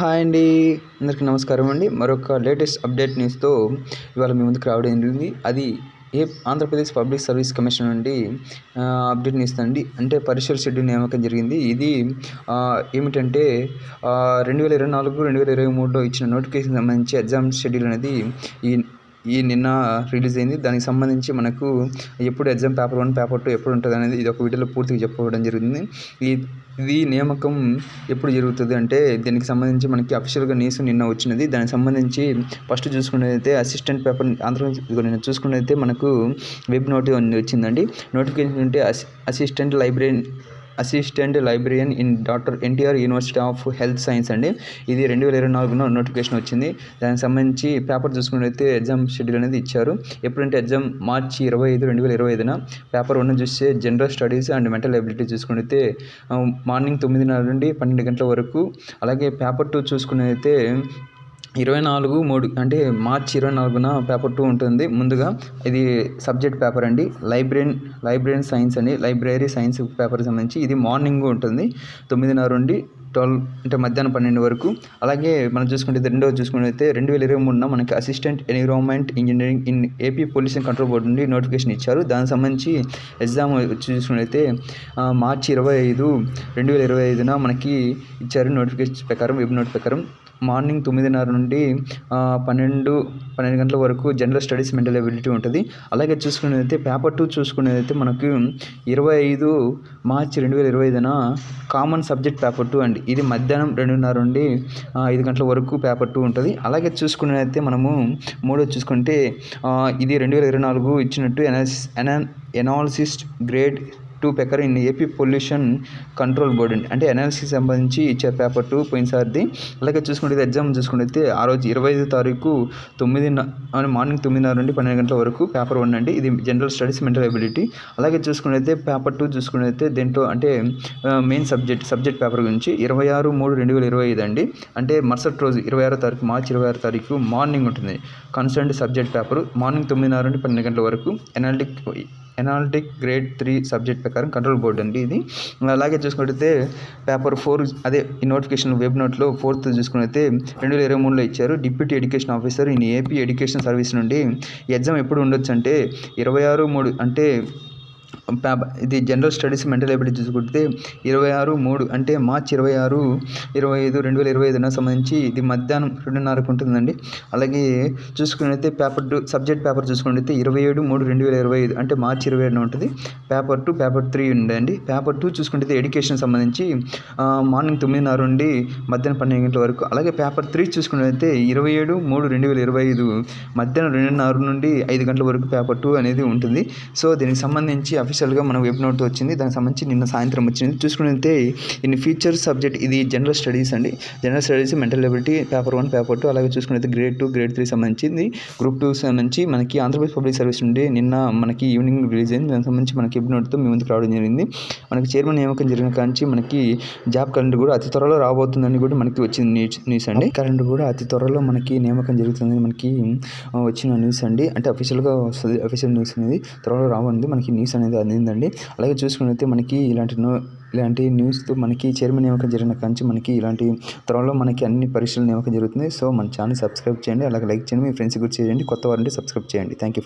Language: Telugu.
హాయ్ అండి. అందరికీ నమస్కారం అండి. మరొక లేటెస్ట్ అప్డేట్ న్యూస్తో ఇవాళ మీ ముందుకు రావడం జరిగింది. అది ఏ ఆంధ్రప్రదేశ్ పబ్లిక్ సర్వీస్ కమిషన్ నుండి అప్డేట్ ఇస్తుంది అంటే పరీక్షల షెడ్యూల్ నియామకం జరిగింది. ఇది ఏమిటంటే రెండు వేల ఇరవై నాలుగు రెండు వేల ఇరవై మూడులో ఇచ్చిన నోటిఫికేషన్ సంబంధించి ఎగ్జామ్ షెడ్యూల్ అనేది ఈ ఈ నిన్న రిలీజ్ అయింది. దానికి సంబంధించి మనకు ఎప్పుడు exam paper one paper two ఎప్పుడు ఉంటుంది అనేది ఇది ఒక వీడియోలో పూర్తిగా చెప్పడం జరిగింది. ఈ ఇది నియామకం ఎప్పుడు జరుగుతుంది అంటే దీనికి సంబంధించి మనకి అఫీషియల్గా న్యూస్ నిన్న వచ్చినది. దానికి సంబంధించి ఫస్ట్ చూసుకున్నదైతే అసిస్టెంట్ పేపర్ ఆంధ్రప్రదేశ్ నిన్న చూసుకున్నదైతే మనకు వెబ్ నోటి వచ్చిందండి. నోటిఫికేషన్ ఉంటే assistant library assistant librarian in doctor NTR university of health science అండి. ఇది రెండు వేల ఇరవై నాలుగున నోటిఫికేషన్ వచ్చింది. దానికి సంబంధించి పేపర్ చూసుకున్నట్లయితే ఎగ్జామ్ షెడ్యూల్ అనేది ఇచ్చారు. ఎప్పుడంటే ఎగ్జామ్ మార్చి ఇరవై ఐదు రెండు వేల ఇరవై ఐదున పేపర్ వన్ చూస్తే general studies and mental ability చూసుకున్నైతే morning తొమ్మిదిన్నర నుండి పన్నెండు గంటల వరకు అలాగే పేపర్ టూ చూసుకున్నదైతే ఇరవై నాలుగు మూడు అంటే మార్చి ఇరవై నాలుగున పేపర్ టూ ఉంటుంది. ముందుగా ఇది సబ్జెక్ట్ పేపర్ అండి. లైబ్రరీ లైబ్రరీ సైన్స్ అండి. లైబ్రరీ సైన్స్ పేపర్కి సంబంధించి ఇది మార్నింగ్ ఉంటుంది. తొమ్మిదిన్నర నుండి ట్వెల్వ్ అంటే మధ్యాహ్నం పన్నెండు వరకు. అలాగే మనం చూసుకుంటే రెండోది చూసుకున్నట్లయితే రెండు వేల ఇరవై మూడున మనకి assistant environment engineering in AP pollution control board నుండి నోటిఫికేషన్ ఇచ్చారు. దానికి సంబంధించి ఎగ్జామ్ చూసుకున్నట్లయితే మార్చి ఇరవై ఐదు రెండు వేల ఇరవై ఐదున మనకి ఇచ్చారు నోటిఫికేషన్ ప్రకారం వెబ్ నోట్ ప్రకారం. మార్నింగ్ తొమ్మిదిన్నర నుండి పన్నెండు పన్నెండు గంటల వరకు జనరల్ స్టడీస్ మెంటల్ ఎబిలిటీ ఉంటుంది. అలాగే చూసుకునేదైతే పేపర్ టూ చూసుకునేదైతే మనకు ఇరవై ఐదు మార్చి రెండు వేల ఇరవై ఐదున కామన్ సబ్జెక్ట్ పేపర్ టూ అండి. ఇది మధ్యాహ్నం రెండున్నర నుండి ఐదు గంటల వరకు పేపర్ టూ ఉంటుంది. అలాగే చూసుకునేదైతే మనము మూడో చూసుకుంటే ఇది రెండు వేల ఇరవై నాలుగు ఇచ్చినట్టు analysis analyst grade two పెక్కర్ in AP pollution control board అండి అంటే ఎన్ఎల్సీ సంబంధించి ఇచ్చే పేపర్ టూ పోయినసారిది. అలాగే చూసుకుంటే ఎగ్జామ్ చూసుకుంటే ఆ రోజు ఇరవై ఐదు తారీఖు తొమ్మిది మార్నింగ్ తొమ్మిదిన్నర నుండి పన్నెండు గంటల వరకు పేపర్ వన్ అండి. ఇది జనరల్ స్టడీస్ మెంటల్ ఎబిలిటీ అలాగే చూసుకున్నైతే పేపర్ టూ చూసుకున్నైతే దీంట్లో అంటే మెయిన్ సబ్జెక్ట్ సబ్జెక్ట్ పేపర్ గురించి ఇరవై ఆరు మూడు రెండు వేల ఇరవై ఐదు అండి. అంటే మరుసటి రోజు ఇరవై ఆరో తారీఖు మార్చి ఇరవై ఆరో తారీఖు మార్నింగ్ ఉంటుంది. కన్సర్న్ సబ్జెక్ట్ పేపర్ మార్నింగ్ తొమ్మిదిన్నర నుండి పన్నెండు గంటల వరకు analytic analytic grade three subject ప్రకారం కంట్రోల్ బోర్డ్ అండి ఇది. అలాగే చూసుకుంటే పేపర్ ఫోర్ అదే ఈ నోటిఫికేషన్ వెబ్ నోట్లో ఫోర్త్ చూసుకున్నైతే రెండు వేల ఇరవై మూడులో ఇచ్చారు. Deputy education officer in AP education service నుండి ఎగ్జామ్ ఎప్పుడు ఉండొచ్చు అంటే ఇరవై ఆరు మూడు అంటే ఇది జనరల్ స్టడీస్ మెంటల్ ఎబిలిటీ చూసుకుంటే ఇరవై ఆరు మూడు అంటే మార్చ్ ఇరవై ఆరు ఇరవై ఐదు రెండు వేల ఇరవై ఐదున సంబంధించి ఇది మధ్యాహ్నం రెండున్నరకు ఉంటుందండి. అలాగే చూసుకున్నైతే పేపర్ టూ సబ్జెక్ట్ పేపర్ చూసుకున్నైతే ఇరవై ఏడు మూడు రెండు వేల ఇరవై ఐదు అంటే మార్చి ఇరవై ఏడున ఉంటుంది. పేపర్ టూ పేపర్ త్రీ ఉండండి పేపర్ టూ చూసుకుంటే ఎడ్యుకేషన్ సంబంధించి మార్నింగ్ తొమ్మిదిన్నర నుండి మధ్యాహ్నం పన్నెండు గంటల వరకు. అలాగే పేపర్ త్రీ చూసుకున్నట్లయితే ఇరవై ఏడు మూడు రెండు వేల ఇరవై ఐదు మధ్యాహ్నం రెండున్నర నుండి ఐదు గంటల వరకు పేపర్ టూ అనేది ఉంటుంది. సో దీనికి సంబంధించి అఫీషియల్గా మన వెబ్ నోట్ వచ్చింది. దానికి సంబంధించి నిన్న సాయంత్రం వచ్చింది. చూసుకుంటే ఇన్ ఫీచర్స్ సబ్జెక్ట్ ఇది జనరల్ స్టడీస్ అండి. General studies mental ability paper one paper two అలాగే చూసుకుంటే గ్రేడ్ టూ గ్రేడ్ త్రీ సంబంధించింది. గ్రూప్ టూ సంబంధించి మనకి ఆంధ్రప్రదేశ్ పబ్లిక్ సర్వీస్ నుండి నిన్న మనకి ఈవినింగ్ రిలీజ్ అయింది. దానికి సంబంధించి మనకి వెబ్ నోట్తో మీ ముందుకు రావడం జరిగింది. మనకి చైర్మన్ నియామకం జరిగిన కాంచి మనకి జాబ్ కరెంట్ కూడా అతి త్వరలో రాబోతుందని కూడా మనకి వచ్చింది న్యూస్ న్యూస్ అండి. కరెంట్ కూడా అతి త్వరలో మనకి నియామకం జరుగుతుందని మనకి వచ్చిన న్యూస్ అండి. అంటే అఫీషియల్గా వస్తుంది అఫీషియల్ న్యూస్ అనేది త్వరలో రాబోతుంది మనకి న్యూస్ అనేది అందిందండి అలాగే చూసుకున్నైతే మనకి ఇలాంటి నో ఇలాంటి న్యూస్తో మనకి చైర్మన్ నియామకం జరిగిన కాంచి మనకి ఇలాంటి త్వరలో మనకి అన్ని పరీక్షలు నియామకం జరుగుతుంది. సో మన ఛానల్ సబ్స్క్రైబ్ చేయండి. అలాగే లైక్ చేయండి. మీ ఫ్రెండ్స్ గురించి చేయండి. కొత్త వారంటే సబ్స్క్రైబ్ చేయండి. Thank you